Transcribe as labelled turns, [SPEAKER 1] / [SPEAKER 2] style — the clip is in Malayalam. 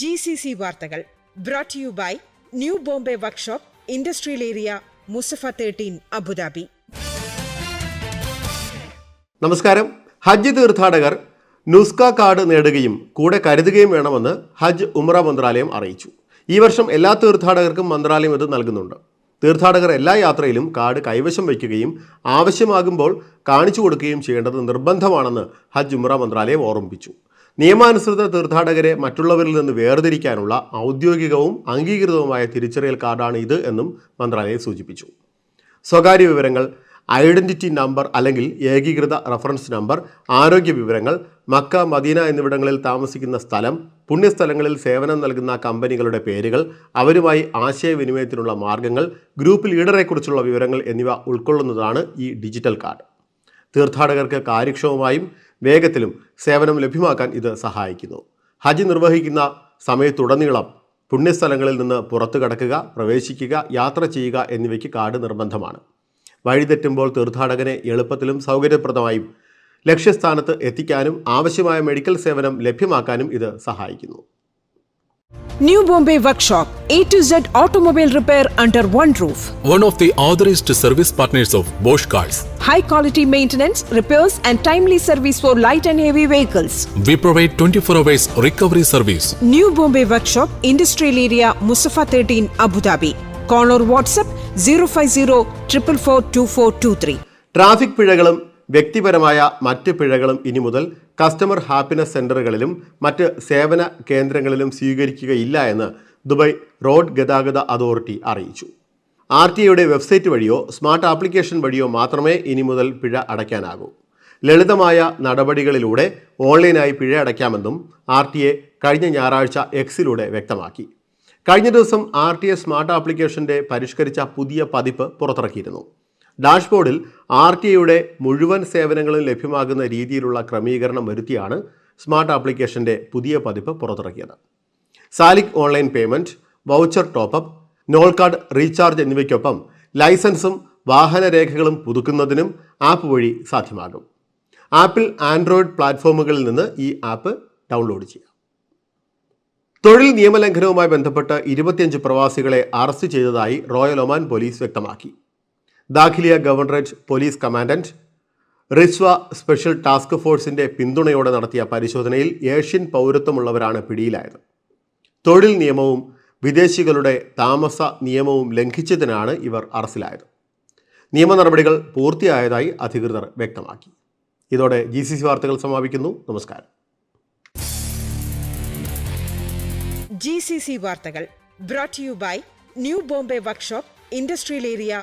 [SPEAKER 1] ജി സി സി വാർത്തകൾ brought you by new Bombay workshop industrial area Musaffah thirteen Abu Dhabi
[SPEAKER 2] നമസ്കാരം. ഹജ്ജ് തീർത്ഥാടകർ നുസ്ക കാർഡ് നേടുകയും കൂടെ കരുതുകയും വേണമെന്ന് ഹജ്ജ് ഉമ്ര മന്ത്രാലയം അറിയിച്ചു. ഈ വർഷം എല്ലാ തീർത്ഥാടകർക്കും മന്ത്രാലയം ഇത് നൽകുന്നുണ്ട്. തീർത്ഥാടകർ എല്ലാ യാത്രയിലും കാർഡ് കൈവശം വയ്ക്കുകയും ആവശ്യമാകുമ്പോൾ കാണിച്ചു കൊടുക്കുകയും ചെയ്യേണ്ടത് നിർബന്ധമാണെന്ന് ഹജ്ജ് ഉമ്ര മന്ത്രാലയം ഓർമ്മിപ്പിച്ചു. നിയമാനുസൃത തീർത്ഥാടകരെ മറ്റുള്ളവരിൽ നിന്ന് വേർതിരിക്കാനുള്ള ഔദ്യോഗികവും അംഗീകൃതവുമായ തിരിച്ചറിയൽ കാർഡാണ് ഇത് എന്നും മന്ത്രാലയം സൂചിപ്പിച്ചു. സ്വകാര്യ വിവരങ്ങൾ ഐഡന്റിറ്റി നമ്പർ അല്ലെങ്കിൽ ഏകീകൃത റഫറൻസ് നമ്പർ ആരോഗ്യ വിവരങ്ങൾ മക്ക മദീന എന്നിവിടങ്ങളിൽ താമസിക്കുന്ന സ്ഥലം പുണ്യസ്ഥലങ്ങളിൽ സേവനം നൽകുന്ന കമ്പനികളുടെ പേരുകൾ അവരുമായി ആശയവിനിമയത്തിനുള്ള മാർഗങ്ങൾ ഗ്രൂപ്പ് ലീഡറെക്കുറിച്ചുള്ള വിവരങ്ങൾ എന്നിവ ഉൾക്കൊള്ളുന്നതാണ് ഈ ഡിജിറ്റൽ കാർഡ്. തീർത്ഥാടകർക്ക് കാര്യക്ഷമമായും വേഗത്തിലും സേവനം ലഭ്യമാക്കാൻ ഇത് സഹായിക്കുന്നു. ഹജ്ജ് നിർവഹിക്കുന്ന സമയത്തുടനീളം പുണ്യസ്ഥലങ്ങളിൽ നിന്ന് പുറത്തു കടക്കുക പ്രവേശിക്കുക യാത്ര ചെയ്യുക എന്നിവയ്ക്ക് കാർഡ് നിർബന്ധമാണ്. വഴിതെറ്റുമ്പോൾ തീർത്ഥാടകനെ എളുപ്പത്തിലും സൗകര്യപ്രദമായും ലക്ഷ്യസ്ഥാനത്ത് എത്തിക്കാനും ആവശ്യമായ മെഡിക്കൽ സേവനം ലഭ്യമാക്കാനും ഇത് സഹായിക്കുന്നു.
[SPEAKER 1] New Bombay Workshop, A to Z automobile repair under one roof.
[SPEAKER 3] one of the authorized service partners of Bosch Cars.
[SPEAKER 1] high quality maintenance, repairs, and timely service for light and heavy vehicles.
[SPEAKER 3] We provide 24 hours recovery service.
[SPEAKER 1] New Bombay Workshop, Industrial Area, Musafa 13, Abu Dhabi. Call or WhatsApp 050 444 2423.
[SPEAKER 2] Traffic പിഴകളും വ്യക്തിപരമായ മറ്റ് പിഴകളും ഇനി മുതൽ കസ്റ്റമർ ഹാപ്പിനെസ് സെന്ററുകളിലും മറ്റ് സേവന കേന്ദ്രങ്ങളിലും സ്വീകരിക്കുകയില്ല എന്ന് ദുബായ് റോഡ് ഗതാഗത അതോറിറ്റി അറിയിച്ചു. ആർ ടി ഐയുടെ വെബ്സൈറ്റ് വഴിയോ സ്മാർട്ട് ആപ്ലിക്കേഷൻ വഴിയോ മാത്രമേ ഇനി മുതൽ പിഴ അടയ്ക്കാനാകൂ. ലളിതമായ നടപടികളിലൂടെ ഓൺലൈനായി പിഴ അടയ്ക്കാമെന്നും ആർ ടി എ കഴിഞ്ഞ ഞായറാഴ്ച എക്സിലൂടെ വ്യക്തമാക്കി. കഴിഞ്ഞ ദിവസം ആർ ടി എ സ്മാർട്ട് ആപ്ലിക്കേഷന്റെ പരിഷ്കരിച്ച പുതിയ പതിപ്പ് പുറത്തിറക്കിയിരുന്നു. ഡാഷ്ബോർഡിൽ ആർ ടി ഐയുടെ മുഴുവൻ സേവനങ്ങളും ലഭ്യമാകുന്ന രീതിയിലുള്ള ക്രമീകരണം വരുത്തിയാണ് സ്മാർട്ട് ആപ്ലിക്കേഷന്റെ പുതിയ പതിപ്പ് പുറത്തിറക്കിയത്. Salik online payment voucher top up Nol card recharge എന്നിവയ്ക്കൊപ്പം ലൈസൻസും വാഹനരേഖകളും പുതുക്കുന്നതിനും ആപ്പ് വഴി സാധ്യമാകും. ആപ്പിൾ ആൻഡ്രോയിഡ് പ്ലാറ്റ്ഫോമുകളിൽ നിന്ന് ഈ ആപ്പ് ഡൗൺലോഡ് ചെയ്യാം. തൊഴിൽ നിയമലംഘനവുമായി ബന്ധപ്പെട്ട് ഇരുപത്തിയഞ്ച് പ്രവാസികളെ അറസ്റ്റ് ചെയ്തതായി റോയൽ ഒമാൻ പോലീസ് വ്യക്തമാക്കി. ദാഖിലിയ ഗവർണറേറ്റ് പോലീസ് കമാൻഡന്റ് റിസ്വ സ്പെഷ്യൽ ടാസ്ക് ഫോഴ്സിന്റെ പിന്തുണയോടെ നടത്തിയ പരിശോധനയിൽ ഏഷ്യൻ പൗരത്വമുള്ളവരാണ് പിടിയിലായത്. തൊഴിൽ നിയമവും വിദേശികളുടെ താമസ നിയമവും ലംഘിച്ചതിനാണ് ഇവർ അറസ്റ്റിലായത്. നിയമ നടപടികൾ പൂർത്തിയായതായി അധികൃതർ വ്യക്തമാക്കി. ഇതോടെ ജി സി സി വാർത്തകൾ സമാപിക്കുന്നു. നമസ്കാരം.
[SPEAKER 1] ജി സി സി വാർത്തകൾ brought you by new Bombay workshop industrial area